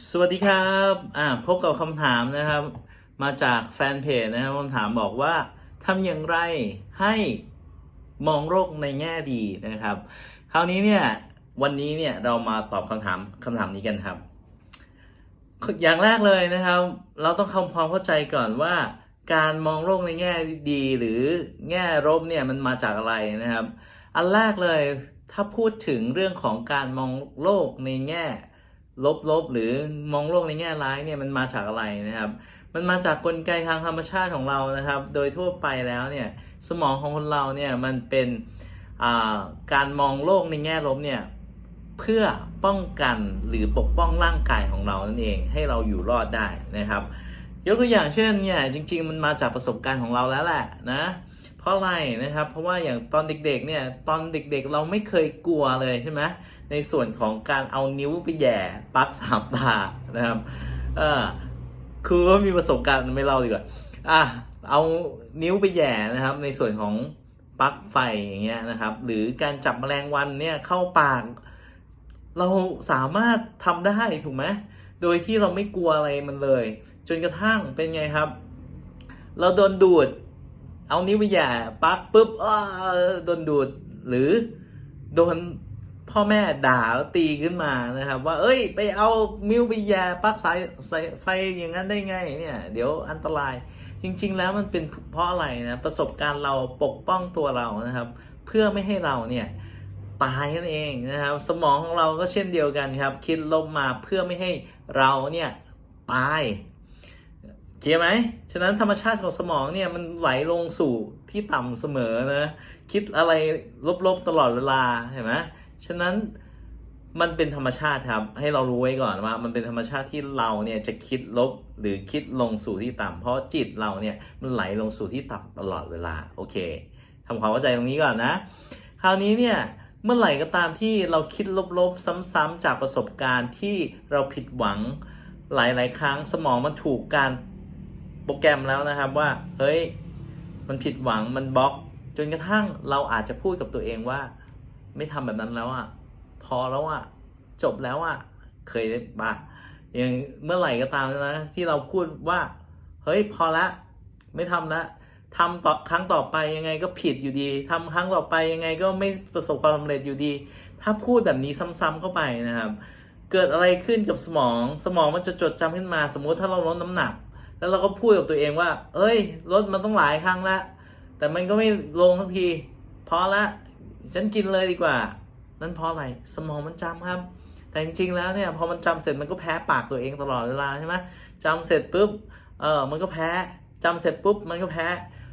สวัสดีครับอ่าพบกับคำถามนะครับ มาจากแฟนเพจนะครับคำถามบอกว่าทำอย่างไรให้มองโลกในแง่ดีนะครับ คราวนี้เนี่ยวันนี้เนี่ยเรามาตอบคำถามคำถามนี้กันครับ อย่างแรกเลยนะครับ เราต้องทำความเข้าใจก่อนว่า การมองโลกในแง่ดีหรือแง่ลบเนี่ยมันมาจากอะไรนะครับ อันแรกเลยถ้าพูดถึงเรื่องของการมองโลกในแง่ ลบๆ หรือมองโลกในแง่ร้ายเนี่ยมันมาจากอะไรนะครับ มันมาจากกลไกทางธรรมชาติของเรานะครับ โดยทั่วไปแล้วเนี่ยสมองของคนเราเนี่ยมันเป็นการมองโลกในแง่ลบเนี่ยเพื่อป้องกันหรือปกป้องร่างกายของเรานั่นเองให้เราอยู่รอดได้นะครับ ยกตัวอย่างเช่นเนี่ยจริง ๆ มันมาจากประสบการณ์ของเราแล้วแหละนะ เพราะอะไรนะครับ เพราะว่าอย่างตอนเด็กๆเนี่ยตอนเด็กๆ เราไม่เคยกลัวเลยใช่ไหมในส่วนของการเอานิ้วไปแย่ปักสามตานะครับเออคือว่ามีประสบการณ์ไม่เล่าดีกว่าอะเอานิ้วไปแย่นะครับ ในส่วนของปลั๊กไฟอย่างเงี้ยนะครับ หรือการจับแมลงวันเนี่ยเข้าปาก เราสามารถทำได้ถูกไหมโดยที่เราไม่กลัวอะไรมันเลย จนกระทั่งเป็นไงครับ เราโดนดูด เอานิ้วไปแหย่ปักปุ๊บอ้าโดนดูดหรือโดนพ่อแม่ด่าแล้วตีขึ้นมานะครับ ว่า เอ้ย ไปเอานิ้วไปแย่ปักสายสายไฟอย่างนั้นได้ไงเนี่ย เดี๋ยวอันตราย จริง ๆ แล้วมันเป็นเพราะอะไรนะ ประสบการณ์เราปกป้องตัวเรานะครับ เพื่อไม่ให้เราเนี่ยตายนั่นเองนะครับ สมองของเราก็เช่นเดียวกันครับ คิดลบมาเพื่อไม่ให้เราเนี่ยตาย เคียไหม ฉะนั้นธรรมชาติของสมองเนี่ยมันไหลลงสู่ที่ต่ำเสมอนะ คิดอะไรลบๆตลอดเวลาเห็นไหมฉะนั้นมันเป็นธรรมชาติครับ ให้เรารู้ไว้ก่อนว่า มันเป็นธรรมชาติที่เราเนี่ยจะคิดลบหรือคิดลงสู่ที่ต่ำเพราะจิตเราเนี่ยมันไหลลงสู่ที่ต่ำตลอดเวลาโอเคทำความเข้าใจตรงนี้ก่อนนะ คราวนี้เนี่ยเมื่อไหร่ก็ตามที่เราคิดลบๆซ้ำๆจากประสบการณ์ที่เราผิดหวังหลาย ๆ ครั้งสมองมันถูกการ โปรแกรมแล้วนะครับว่า เฮ้ย มันผิดหวังมันบล็อก จนกระทั่งเราอาจจะพูดกับตัวเองว่า ไม่ทำแบบนั้นแล้วอะ พอแล้วอะ จบแล้วอะ เคยได้ปะอย่างเมื่อไหร่ก็ตามนะที่เราพูดว่า เฮ้ย พอละ ไม่ทำละทำต่อครั้งต่อไปยังไงก็ผิดอยู่ดีทำครั้งต่อไปยังไงก็ไม่ประสบความสำเร็จอยู่ดี ถ้าพูดแบบนี้ซ้ำๆเข้าไปนะครับ เกิดอะไรขึ้นกับสมอง สมองมันจะจดจำขึ้นมา สมมุติถ้าเราลดน้ำหนัก แล้วเราก็พูดกับตัวเองว่า เอ้ยลดมันต้องหลายครั้งละ แต่มันก็ไม่ลงสักที พอละ ฉันกินเลยดีกว่า นั่นเพราะอะไร สมองมันจำครับ แต่จริงๆ แล้วเนี่ย พอมันจำเสร็จมันก็แพ้ปากตัวเองตลอดเวลาใช่ไหมจำเสร็จปุ๊บ เออมันก็แพ้จำเสร็จปุ๊บ มันก็แพ้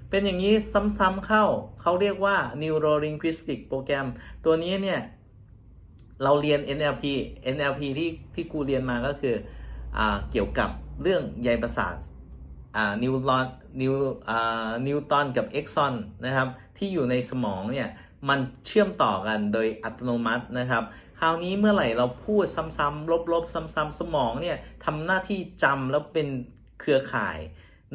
เป็นอย่างนี้ซ้ำๆเข้า เขาเรียกว่า neuro linguistic program ตัวนี้เนี่ย เราเรียน NLP NLP ที่ที่กูเรียนมาก็คือ อ่า เกี่ยวกับเรื่องใยประสาท นิวรอนนิวนิวตอนกับเอ็กซอนนะครับที่อยู่ในสมองเนี่ยมันเชื่อมต่อกันโดยอัตโนมัตินะครับ คราวนี้เมื่อไหร่เราพูดซ้ำๆลบๆ ซ้ำๆสมองเนี่ยทำหน้าที่จำแล้วเป็นเครือข่าย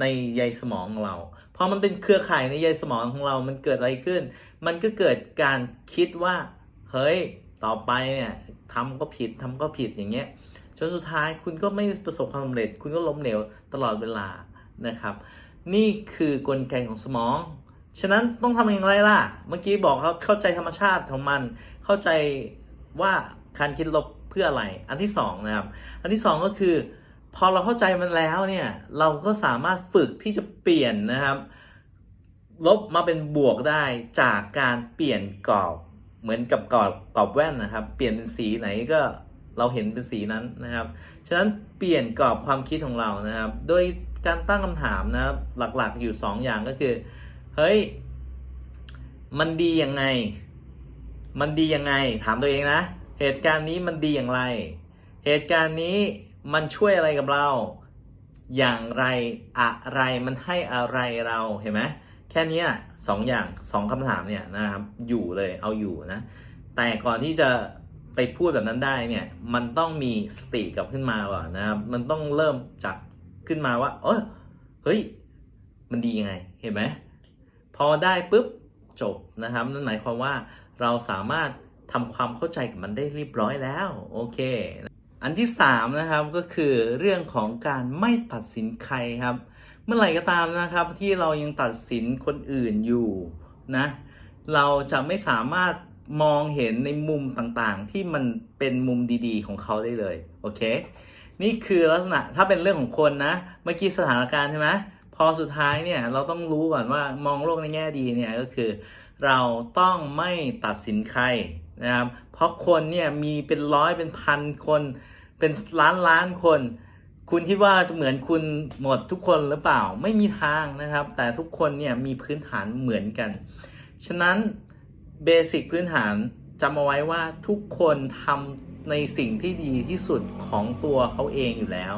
ในใยสมองของเรา พอมันเป็นเครือข่ายในใยสมองของเรา มันเกิดอะไรขึ้น มันก็เกิดการคิดว่า เฮ้ย ต่อไปเนี่ยทำก็ผิดทำก็ผิดอย่างเงี้ย จนสุดท้ายคุณก็ไม่ประสบความสำเร็จ คุณก็ล้มเหลวตลอดเวลา นะครับ นี่คือกลไกของสมอง ฉะนั้นต้องทำอย่างไรล่ะ เมื่อกี้บอกเขาเข้าใจธรรมชาติของมัน เข้าใจว่าการคิดลบเพื่ออะไร อันที่สองนะครับ อันที่สองก็คือ พอเราเข้าใจมันแล้วเนี่ยเราก็สามารถฝึกที่จะเปลี่ยนนะครับ ลบมาเป็นบวกได้จากการเปลี่ยนกรอบเหมือนกับกรอบกรอบแว่นนะครับ เปลี่ยนเป็นสีไหนก็เราเห็นเป็นสีนั้นนะครับ ฉะนั้นเปลี่ยนกรอบความคิดของเรานะครับ โดย การตั้งคำถามนะครับหลักๆอยู่สองอย่างก็คือ เฮ้ย มันดียังไง มันดียังไง ถามตัวเองนะ เหตุการณ์นี้มันดีอย่างไร เหตุการณ์นี้มันช่วยอะไรกับเรา อย่างไรอะไรมันให้อะไรเราเห็นไหมแค่นี้สองอย่างสองคำถามเนี่ยนะครับ อยู่เลยเอาอยู่นะ แต่ก่อนที่จะไปพูดแบบนั้นได้เนี่ย มันต้องมีสติกับขึ้นมาก่อนนะครับ มันต้องเริ่มจาก ขึ้นมาว่า เออเฮ้ย มันดียังไง เห็นไหม พอได้ปุ๊บจบนะครับ นั่นหมายความว่าเราสามารถทำความเข้าใจกับมันได้เรียบร้อยแล้ว โอเค อันที่สามนะครับก็คือเรื่องของการไม่ตัดสินใครครับ เมื่อไหร่ก็ตามนะครับที่เรายังตัดสินคนอื่นอยู่นะ เราจะไม่สามารถมองเห็นในมุมต่างๆ ที่มันเป็นมุมดีๆ ของเขาได้เลย โอเค นี่คือลักษณะถ้าเป็นเรื่องของคนนะ เมื่อกี้สถานการณ์ใช่ไหมพอสุดท้ายเนี่ยเราต้องรู้ก่อนว่ามองโลกในแง่ดีเนี่ยก็คือ เราต้องไม่ตัดสินใครนะครับเพราะคนเนี่ยมีเป็นร้อยเป็นพันคน เป็นล้านล้านคน คุณคิดว่าจะเหมือนคุณหมดทุกคนหรือเปล่าไม่มีทางนะครับ แต่ทุกคนเนี่ยมีพื้นฐานเหมือนกัน ฉะนั้นเบสิกพื้นฐานจำเอาไว้ว่าทุกคนทำ ในสิ่งที่ดีที่สุดของตัวเขาเองอยู่แล้ว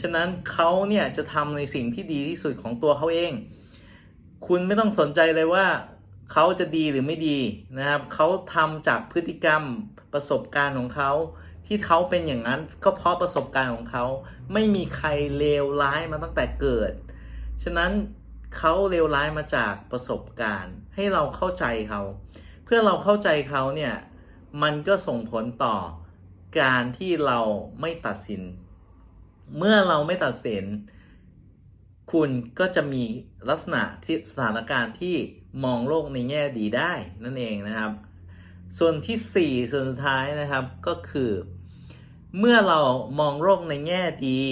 ฉะนั้นเขาเนี่ยจะทำในสิ่งที่ดีที่สุดของตัวเขาเอง คุณไม่ต้องสนใจเลยว่าเขาจะดีหรือไม่ดีนะครับเขาทำจากพฤติกรรมประสบการณ์ของเขาที่เขาเป็นอย่างนั้นก็เพราะประสบการณ์ของเขาไม่มีใครเลวร้ายมาตั้งแต่เกิด ฉะนั้นเขาเลวร้ายมาจากประสบการณ์ ให้เราเข้าใจเขา เพื่อเราเข้าใจเขาเนี่ย มันก็ส่งผลต่อ การที่เราไม่ตัดสิน เมื่อเราไม่ตัดสิน คุณก็จะมีลักษณะที่สถานการณ์ที่มองโลกในแง่ดีได้นั่นเองนะครับ ส่วนที่ 4 ส่วนสุดท้ายนะครับก็คือ เมื่อเรามองโลกในแง่ดี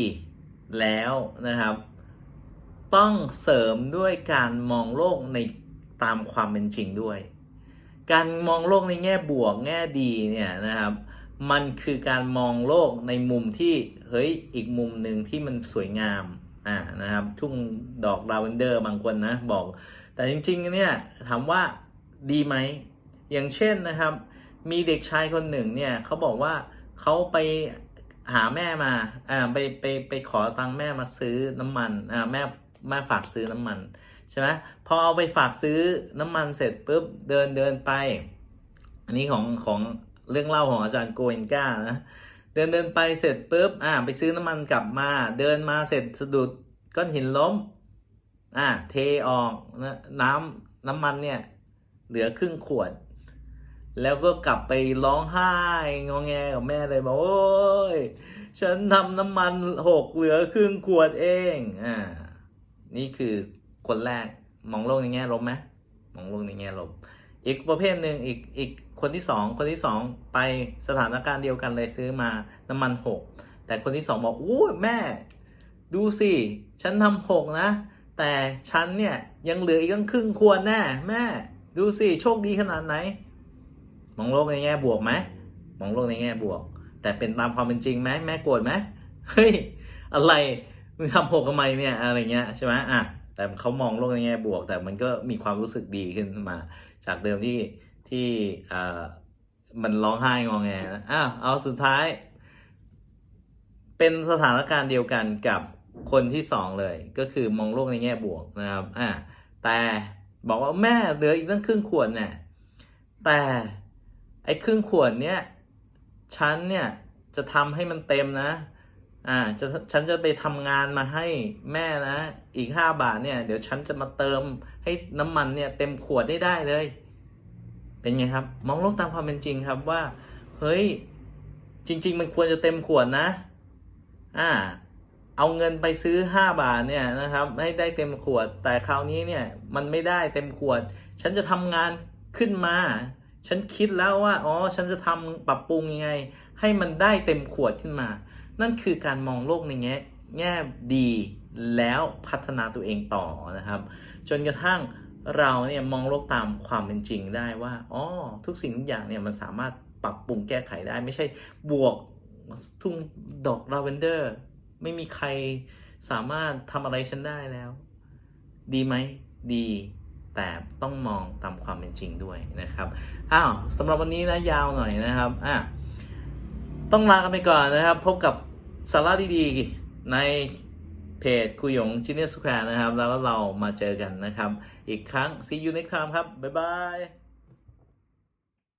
แล้วนะครับ ต้องเสริมด้วยการมองโลกในตามความเป็นจริงด้วย การมองโลกในแง่บวกแง่ดีเนี่ยนะครับ มันคือการมองโลกในมุมที่เฮ้ยอีกมุมหนึ่งที่มันสวยงามอ่านะครับ ทุ่งดอกลาเวนเดอร์บางคนนะบอก แต่จริงๆเนี่ยถามว่าดีไหม อย่างเช่นนะครับ มีเด็กชายคนหนึ่งเนี่ยเขาบอกว่าเขาไปหาแม่มาอ่าไปไปไปขอตังค์แม่มาซื้อน้ำมันอ่าแม่แม่ฝากซื้อน้ำมันใช่ไหมพอเอาไปฝากซื้อน้ำมันเสร็จปุ๊บเดินเดินไป อันนี้ของของ เรื่องเล่าของอาจารย์โกเอนก้านะ เดินเดินไปเสร็จปุ๊บอ่า ไปซื้อน้ำมันกลับมา เดินมาเสร็จสะดุดก้อนหินล้ม อ่า เทออกนะน้ำน้ำมันเนี่ย เหลือครึ่งขวด แล้วก็กลับไปร้องไห้งองแงกับแม่เลยบอกโอ้ยฉันทำน้ำมันหกเหลือครึ่งขวดเอง อ่า นี่คือคนแรกมองโลกในแง่ลบไหมมองโลกในแง่ลบ อีกประเภทหนึ่งอีกอีกคนที่สองคนที่สองไปสถานการณ์เดียวกันเลยซื้อมาน้ำมันหกแต่คนที่สองบอกอู้แม่ ดูสิฉันทำหกนะ แต่ฉันเนี่ยยังเหลืออีกตั้งครึ่งควรแน่แม่ ดูสิโชคดีขนาดไหน มองโลกในแง่บวกไหมมองโลกในแง่บวก แต่เป็นตามความเป็นจริงไหมแม่โกรธไหมเฮ้ยอะไรมึงทำหกทำไมเนี่ยอะไรเงี้ยใช่ไหมอะแต่เขามองโลกในแง่บวก แต่มันก็มีความรู้สึกดีขึ้นมา จากเดิมที่ที่มันร้องไห้งองแงนะอ้าวเอาสุดท้าย เป็นสถานการณ์เดียวกันกับคนที่สองเลย ก็คือมองโลกในแง่บวกนะครับอ่าแต่บอกว่าแม่เหลืออีกตั้งครึ่งขวดเนี่ยแต่ไอ้ครึ่งขวดเนี้ยฉันเนี่ยจะทำให้มันเต็มนะ อ่า จะฉันจะไปทำงานมาให้แม่นะ อีกห้าบาทเนี่ย เดี๋ยวฉันจะมาเติม ให้น้ำมันเนี่ยเต็มขวดได้ได้เลย เป็นไงครับ มองโลกตามความเป็นจริงครับว่า เฮ้ย จริง ๆ มันควรจะเต็มขวดนะ อ่า เอาเงินไปซื้อ 5 บาทเนี่ยนะครับ ให้ได้เต็มขวด แต่คราวนี้เนี่ยมันไม่ได้เต็มขวด ฉันจะทำงานขึ้นมา ฉันคิดแล้วว่า อ๋อ ฉันจะทำปรับปรุงยังไง ให้มันได้เต็มขวดขึ้นมา นั่นคือการมองโลกในแง่แง่ดี แล้วพัฒนาตัวเองต่อนะครับ จนกระทั่งเราเนี่ยมองโลกตามความเป็นจริงได้ว่าอ๋อทุกสิ่งทุกอย่างเนี่ยมันสามารถปรับปรุงแก้ไขได้ ไม่ใช่บวกทุ่งดอกลาเวนเดอร์ ไม่มีใครสามารถทำอะไรฉันได้แล้ว ดีไหมดีแต่ต้องมองตามความเป็นจริงด้วยนะครับอ้าวสำหรับวันนี้นะยาวหน่อยนะครับอะต้องลากันไปก่อนนะครับ พบกับสาระดีๆใน เพจคุยหยงจินเนสแควร์นะครับ แล้วเรามาเจอกันนะครับ อีกครั้ง see you next time ครับ บ๊ายบาย